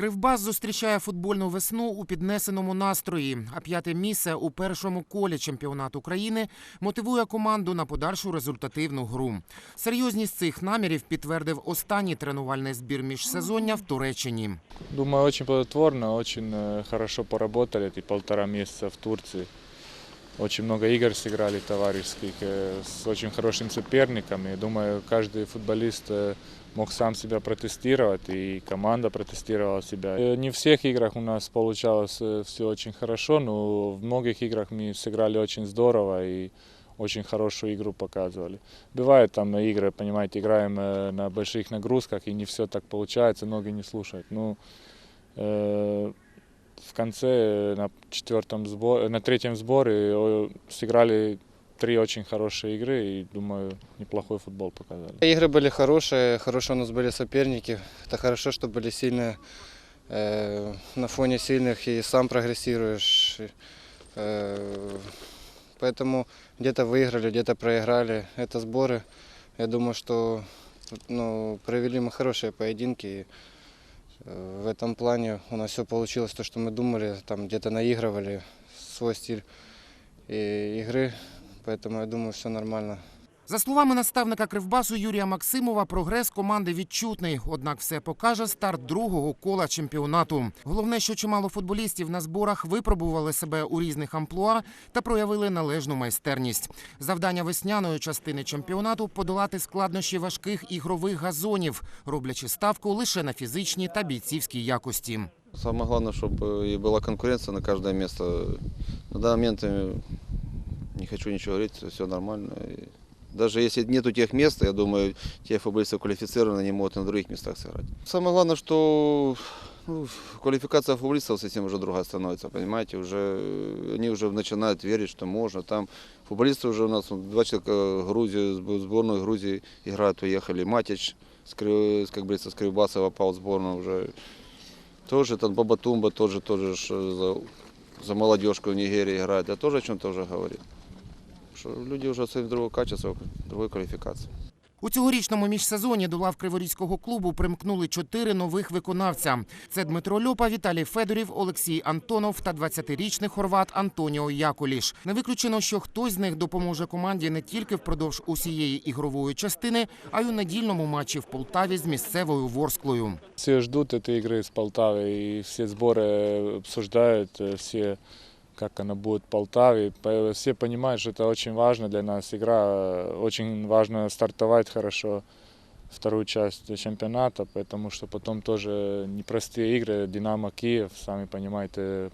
Кривбас зустрічає футбольну весну у піднесеному настрої. А п'яте місце у першому колі чемпіонату України мотивує команду на подальшу результативну гру. Серйозність цих намірів підтвердив останній тренувальний збір міжсезоння в Туреччині. Думаю, дуже плодотворно, очень добре поработали ті полтора місяця в Турции. Очень много игр сыграли товарищеских э, с очень хорошим соперником. И думаю, каждый футболист э, мог сам себя протестировать, и команда протестировала себя. Э, Не в всех играх у нас получалось все очень хорошо, но в многих играх мы сыграли очень здорово и очень хорошую игру показывали. Бывают там игры, понимаете, играем на больших нагрузках, и не все так получается, ноги не слушают. Ну, э, в конце, э, на четвертом сборе, на третьем сборе э, сыграли три очень хорошие игры, и, думаю, неплохой футбол показали. Игры были хорошие, хорошие у нас были соперники. Это хорошо, что были сильные. Э, на фоне сильных и сам прогрессируешь. И, э, поэтому где-то выиграли, где-то проиграли. Это сборы. Я думаю, что ну, провели мы хорошие поединки. И, э, в этом плане у нас все получилось то, что мы думали. Там где-то наигрывали свой стиль и игры. Поэтому я думаю, все нормально. За словами наставника Кривбасу Юрія Максимова, прогрес команди відчутний. Однак все покаже старт другого кола чемпіонату. Головне, що чимало футболістів на зборах випробували себе у різних амплуа та проявили належну майстерність. Завдання весняної частини чемпіонату подолати складнощі важких ігрових газонів, роблячи ставку лише на фізичні та бійцівські якості. Самое главное, чтобы и была конкуренция на каждое место. На данный момент э, не хочу ничего говорить, все нормально. И даже если нету тех мест, я думаю, те футболисты квалифицированы, они могут и на других местах сыграть. Самое главное, что ну, квалификация футболистов совсем уже другая становится, понимаете, уже э, они уже начинают верить, что можно. Там футболисты уже у нас вот, два человека Грузии, сб- сборную Грузии играют, уехали. Матич, с, Кры- с, как говорится, с Кривбаса попал в сборную уже. Тоже там Бабатумба тоже, тоже ж, э, за, за молодежку в Нигерии играет. Это тоже о чем-то уже говорит. Что люди уже своим другого качества, другой квалификации. У цьогорічному міжсезоні до лав Криворізького клубу примкнули чотири нових виконавця: це Дмитро Льопа, Віталій Федорів, Олексій Антонов та 20-річний хорват Антоніо Якуліш. Не виключено, що хтось з них допоможе команді не тільки впродовж усієї ігрової частини, а й у недільному матчі в Полтаві з місцевою Ворсклою. Все ждут этой игры с Полтавой, и все сборы обсуждают, э, все, Как она будет в Полтаве. По- Все понимают, что это очень важно для нас игра, очень важно стартовать хорошо вторую часть чемпионата, потому что потом тоже непростые игры, Динамо Киев, сами понимаете,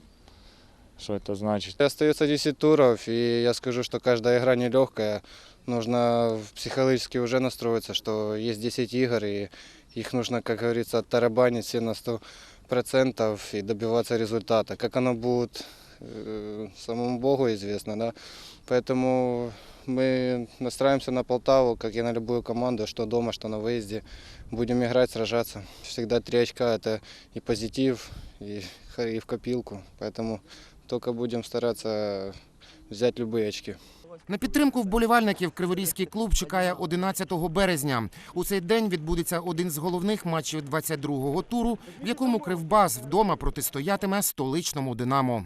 что это значит. Остается 10 туров, и я скажу, что каждая игра нелегкая. Нужно психологически уже настроиться, что есть 10 игр, и их нужно, как говорится, оттарабанить все на 100% и добиваться результата. Как оно будет, самому Богу известно, да. Поэтому мы настраиваемся на Полтаву, как и на любую команду, что дома, что на выезде. Будем играть, сражаться. Всегда три очка – это и позитив, и, х- и в копилку. Поэтому только будем стараться взять любые очки. На підтримку вболівальників Криворізький клуб чекає 11 березня. У цей день відбудеться один з головних матчів 22-го туру, в якому Кривбас вдома протистоятиме столичному Динамо.